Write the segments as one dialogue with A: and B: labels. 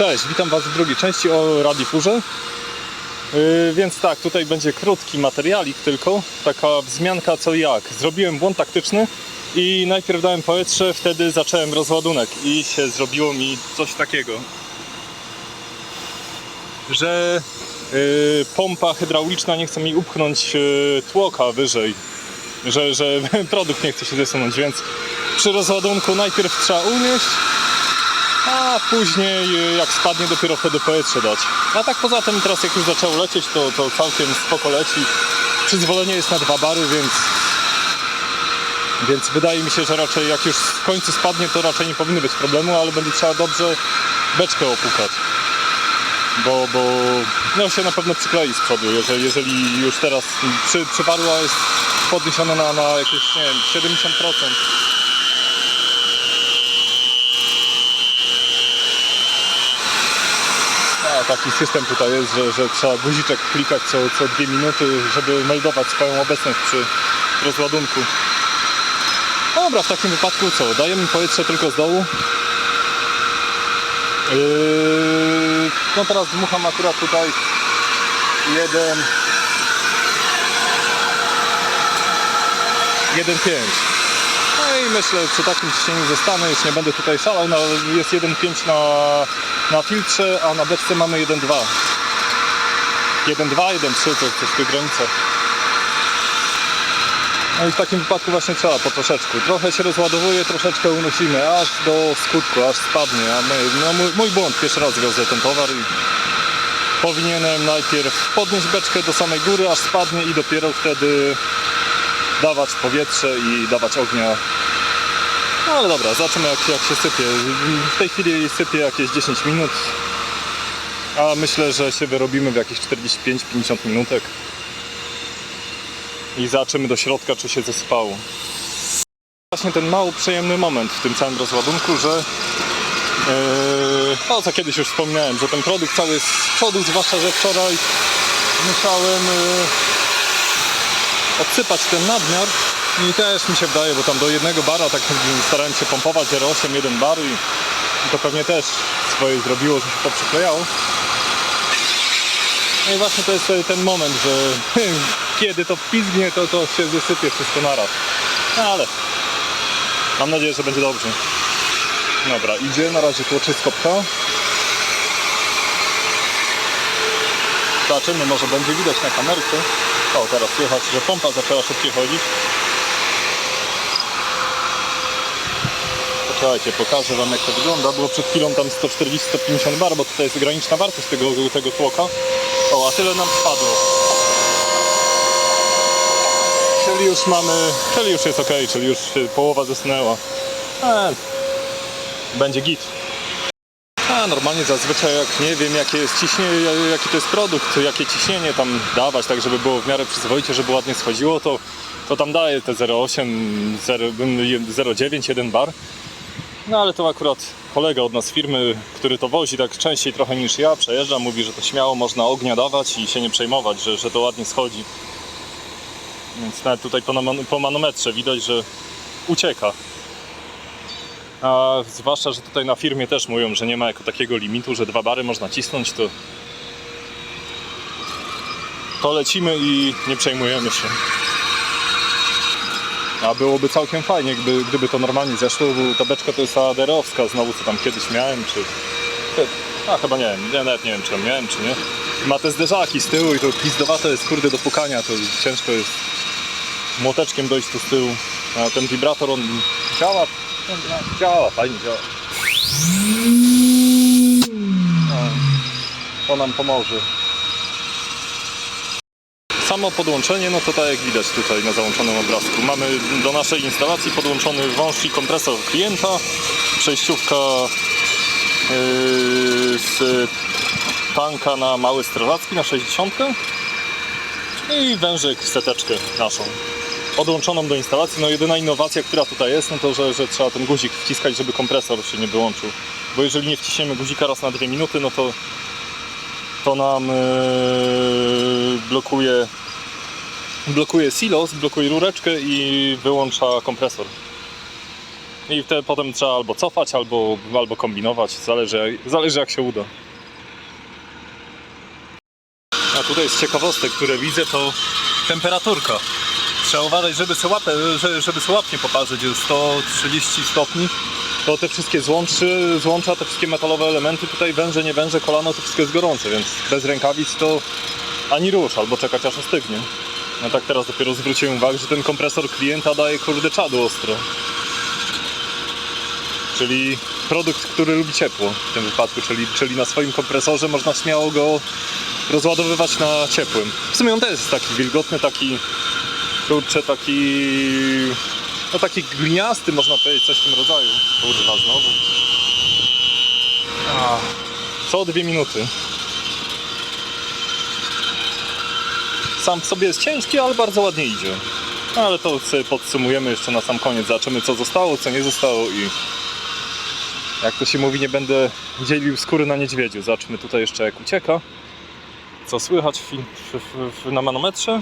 A: Cześć, witam Was w drugiej części o Radifurze. Yy, więc tak, tutaj będzie krótki materialik tylko, taka wzmianka co jak. Zrobiłem błąd taktyczny i najpierw dałem powietrze, wtedy zacząłem rozładunek i się zrobiło mi coś takiego, że yy, pompa hydrauliczna nie chce mi upchnąć yy, tłoka wyżej, że, że produkt nie chce się wysunąć, więc przy rozładunku najpierw trzeba unieść, a później y, jak spadnie dopiero wtedy powietrze dać. A tak poza tym teraz jak już zaczęło lecieć to, to całkiem spoko leci. Przyzwolenie jest na dwa bary, więc więc wydaje mi się, że raczej jak już w końcu spadnie to raczej nie powinno być problemu, ale będzie trzeba dobrze beczkę opukać. Bo, bo no się na pewno przyklei z przodu, jeżeli, jeżeli już teraz przy, przypadła jest podniesiona na, na jakieś nie wiem, 70%. Taki system tutaj jest, że, że trzeba guziczek klikać co, co dwie minuty, żeby meldować swoją obecność przy rozładunku. No dobra, w takim wypadku co? Dajemy powietrze tylko z dołu. Yy, no teraz dmucham akurat tutaj jeden jeden pięć. No i myślę, przy takim ciśnieniu zostanę, już nie będę tutaj szalał, no, jest 1.5 na, na filtrze, a na beczce mamy 1.2. 1.2, 1.3, to coś w tych granicach. No i w takim wypadku właśnie trzeba po troszeczku. Trochę się rozładowuje, troszeczkę unosimy, aż do skutku, aż spadnie. A my, no mój, mój błąd, pierwszy raz wiozę ten towar i powinienem najpierw podnieść beczkę do samej góry, aż spadnie i dopiero wtedy dawać powietrze i dawać ognia. No ale dobra, zobaczymy jak, jak się sypie. W tej chwili sypie jakieś 10 minut, a myślę, że się wyrobimy w jakieś 45-50 minutek. I zobaczymy do środka, czy się zesypało. Właśnie ten mało przyjemny moment w tym całym rozładunku, że no co kiedyś już wspominałem, że ten produkt cały jest z przodu, zwłaszcza, że wczoraj musiałem yy, odsypać ten nadmiar i też mi się wydaje, bo tam do jednego bara tak starałem się pompować 0,8, 1 bar i to pewnie też swoje zrobiło, że się to przyklejało. No i właśnie to jest ten moment, że kiedy to pizgnie, to, to się wysypie wszystko naraz. No ale mam nadzieję, że będzie dobrze. Dobra, idzie, na razie tłoczysko pcha. Zobaczymy, może będzie widać na kamerce. O, teraz słychać, że pompa zaczęła szybciej chodzić. Poczekajcie, pokażę Wam jak to wygląda. Było przed chwilą tam 140-150 bar, bo tutaj jest graniczna wartość tego, tego tłoka. O, a tyle nam spadło. Czyli już mamy, czyli już jest ok, czyli już połowa zasnęła. E, będzie git. A normalnie zazwyczaj jak nie wiem jakie jest ciśnienie, jaki to jest produkt, jakie ciśnienie tam dawać, tak żeby było w miarę przyzwoicie, żeby ładnie schodziło, to, to tam daje te 0,8, 0,9, 1 bar. No ale to akurat kolega od nas firmy, który to wozi tak częściej trochę niż ja, przejeżdża, mówi, że to śmiało można ognia dawać i się nie przejmować, że, że to ładnie schodzi. Więc nawet tutaj po, man- po manometrze widać, że ucieka. A zwłaszcza, że tutaj na firmie też mówią, że nie ma jako takiego limitu, że dwa bary można cisnąć, to to lecimy i nie przejmujemy się. A byłoby całkiem fajnie, gdyby, gdyby to normalnie zeszło, bo ta beczka to jest ta aderowska znowu, co tam kiedyś miałem, czy... A chyba nie wiem, ja nawet nie wiem, czy ją miałem, czy nie. Ma te zderzaki z tyłu i to pizdowate jest, kurde, do pukania, to ciężko jest młoteczkiem dojść tu z tyłu. A ten wibrator, on działa, działa, fajnie działa. No, to nam pomoże. Samo podłączenie, no to tak jak widać tutaj na załączonym obrazku. Mamy do naszej instalacji podłączony wąż i kompresor klienta, przejściówka yy, z tanka na mały strażacki na 60 i wężyk seteczkę naszą podłączoną do instalacji. No jedyna innowacja, która tutaj jest, no to że, że trzeba ten guzik wciskać, żeby kompresor się nie wyłączył. Bo jeżeli nie wciśniemy guzika raz na dwie minuty, no to to nam yy, blokuje blokuje silos, blokuje rureczkę i wyłącza kompresor. I wtedy potem trzeba albo cofać, albo, albo kombinować, zależy, zależy jak się uda. A tutaj z ciekawostek, które widzę, to temperaturka. Trzeba uważać, żeby sobie, łapę, że- żeby sobie łapnie poparzyć, jest 130 stopni. To te wszystkie złączy, złącza, te wszystkie metalowe elementy, tutaj węże, nie węże, kolano, to wszystko jest gorące, więc bez rękawic to ani rusz, albo czekać aż ostygnie. No tak teraz dopiero zwróciłem uwagę, że ten kompresor klienta daje kurde czadu ostro. Czyli produkt, który lubi ciepło w tym wypadku, czyli, czyli na swoim kompresorze można śmiało go rozładowywać na ciepłym. W sumie on też jest taki wilgotny, taki kurczę, taki no taki gliniasty można powiedzieć, coś w tym rodzaju. Kurwa, znowu. A, Co dwie minuty. Sam w sobie jest ciężki, ale bardzo ładnie idzie. No, Ale to sobie podsumujemy jeszcze na sam koniec. Zobaczymy co zostało, co nie zostało i jak to się mówi, nie będę dzielił skóry na niedźwiedziu. Zobaczmy tutaj jeszcze jak ucieka. Co słychać w, w, w, na manometrze.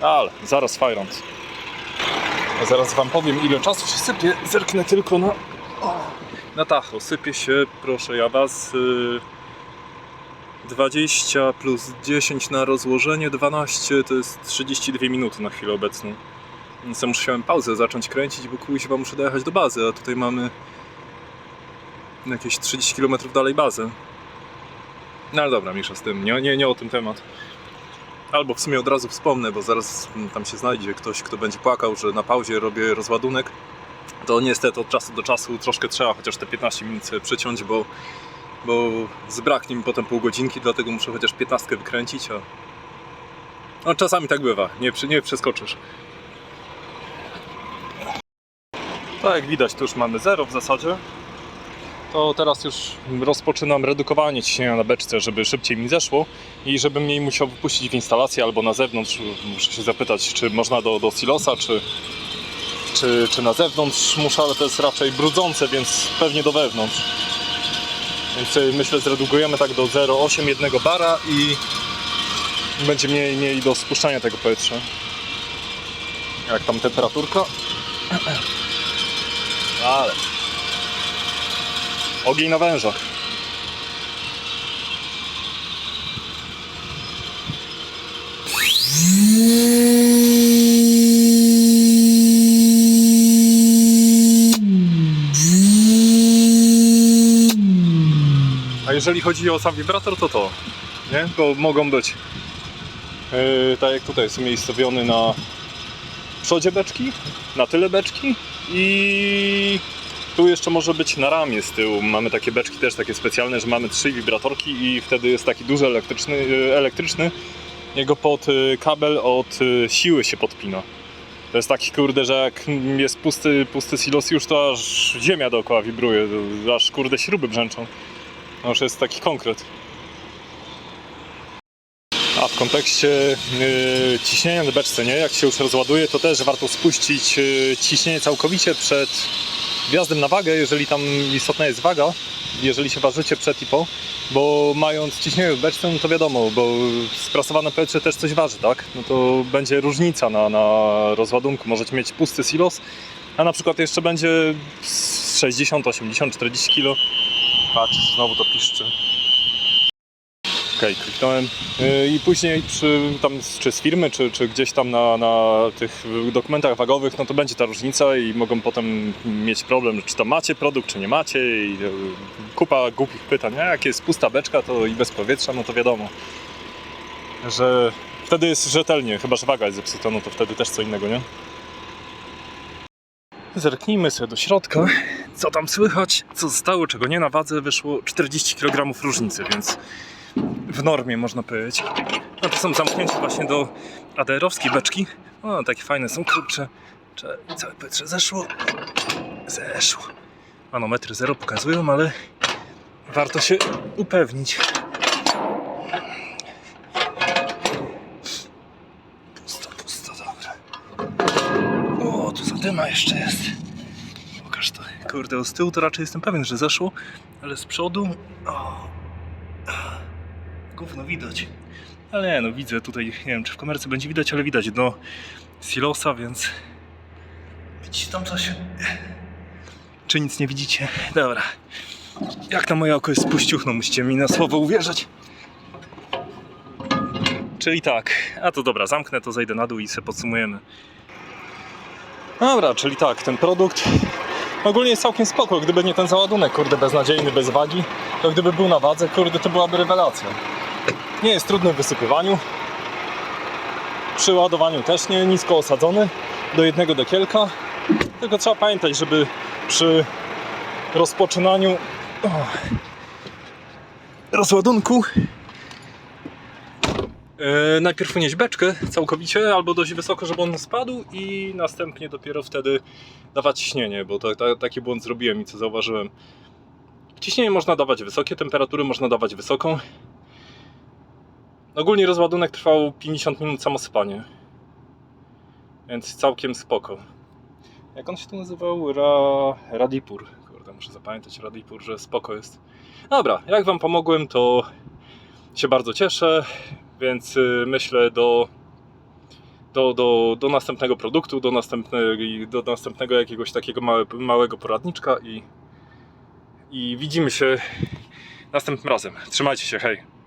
A: Ale zaraz fajrąc. A zaraz wam powiem ile czasu się sypie. Zerknę tylko na, o, na tacho. Sypie się, proszę ja was, y, 20 plus 10 na rozłożenie 12 to jest 32 minuty na chwilę obecną. Więc ja musiałem pauzę zacząć kręcić, bo kuźwa muszę dojechać do bazy, a tutaj mamy jakieś 30 km dalej bazę. No ale dobra, mniejsza z tym, nie, nie, nie o tym temat. Albo w sumie od razu wspomnę, bo zaraz tam się znajdzie ktoś, kto będzie płakał, że na pauzie robię rozładunek. To niestety od czasu do czasu troszkę trzeba chociaż te 15 minut sobie przyciąć, bo, bo zbraknie mi potem pół godzinki, dlatego muszę chociaż 15 wykręcić, a no, czasami tak bywa, nie, nie przeskoczysz. Tak jak widać, tu już mamy zero w zasadzie. To teraz już rozpoczynam redukowanie ciśnienia na beczce, żeby szybciej mi zeszło i żebym mniej musiał wypuścić w instalacji albo na zewnątrz. Muszę się zapytać, czy można do, do silosa, czy, czy, czy na zewnątrz muszę, ale to jest raczej brudzące, więc pewnie do wewnątrz. Więc myślę, zredukujemy tak do 0,8 jednego bara i będzie mniej, mniej do spuszczania tego powietrza. Jak tam temperaturka? Ale. Ogień na wężach. A jeżeli chodzi o sam wibrator, to to, nie? Bo mogą być, yy, tak jak tutaj jest umiejscowiony na przodzie beczki, na tyle beczki i tu jeszcze może być na ramię z tyłu. Mamy takie beczki też takie specjalne, że mamy trzy wibratorki i wtedy jest taki duży elektryczny, yy, elektryczny. Jego pod yy, kabel od siły się podpina. To jest taki kurde, że jak jest pusty, pusty silos już to aż ziemia dookoła wibruje, aż kurde śruby brzęczą. No jest taki konkret. A w kontekście yy, ciśnienia na beczce, nie? Jak się już rozładuje, to też warto spuścić yy, ciśnienie całkowicie przed wjazdem na wagę, jeżeli tam istotna jest waga, jeżeli się ważycie przed i po, bo mając ciśnienie w beczce, no to wiadomo, bo sprasowane powietrze też coś waży, tak? No to będzie różnica na, na rozładunku. Możecie mieć pusty silos, a na przykład jeszcze będzie z 60, 80, 40 kg. Patrz, znowu to piszczy. Okej, kliknąłem. Yy, I później przy, tam, czy z firmy, czy, czy gdzieś tam na, na tych dokumentach wagowych, no to będzie ta różnica i mogą potem mieć problem, czy to macie produkt, czy nie macie. I yy, kupa głupich pytań. A jak jest pusta beczka, to i bez powietrza, no to wiadomo, że wtedy jest rzetelnie, chyba że waga jest zepsuta, no to wtedy też co innego, nie? Zerknijmy sobie do środka, co tam słychać, co zostało, czego nie na wadze, wyszło 40 kg różnicy, więc w normie można powiedzieć. No to są zamknięcia właśnie do ADR-owskiej beczki. O, takie fajne są, kurcze. Cze- Całe powietrze zeszło. Zeszło. Manometry zero pokazują, ale warto się upewnić. Pusto, pusto, dobra. O, tu zadyma jeszcze jest. Kurde, z tyłu to raczej jestem pewien, że zeszło, ale z przodu... O. Gówno widać. Ale nie, no widzę tutaj, nie wiem czy w kamerce będzie widać, ale widać dno silosa, więc widzicie tam coś? Czy nic nie widzicie? Dobra. Jak na moje oko jest spuściuchno, musicie mi na słowo uwierzyć. Czyli tak, a to dobra, zamknę to, zejdę na dół i sobie podsumujemy. Dobra, czyli tak, ten produkt ogólnie jest całkiem spoko, gdyby nie ten załadunek, kurde, beznadziejny, bez wagi, to gdyby był na wadze, kurde, to byłaby rewelacja. Nie jest trudny w wysypywaniu, przy ładowaniu też nie, nisko osadzony, do jednego dekielka, tylko trzeba pamiętać, żeby przy rozpoczynaniu o, rozładunku e, najpierw unieść beczkę całkowicie albo dość wysoko, żeby on spadł i następnie dopiero wtedy dawać ciśnienie, bo to, to, taki błąd zrobiłem i co zauważyłem. Ciśnienie można dawać wysokie, temperatury można dawać wysoką. Ogólnie rozładunek trwał 50 minut samosypanie. Więc całkiem spoko. Jak on się tu nazywał? Ra... Radipur. Kurde, muszę zapamiętać Radipur, że spoko jest. Dobra, jak wam pomogłem, to się bardzo cieszę, więc y, myślę do, do, do, do następnego produktu, do następnego, do następnego jakiegoś takiego małe, małego poradniczka i, i widzimy się następnym razem. Trzymajcie się, hej!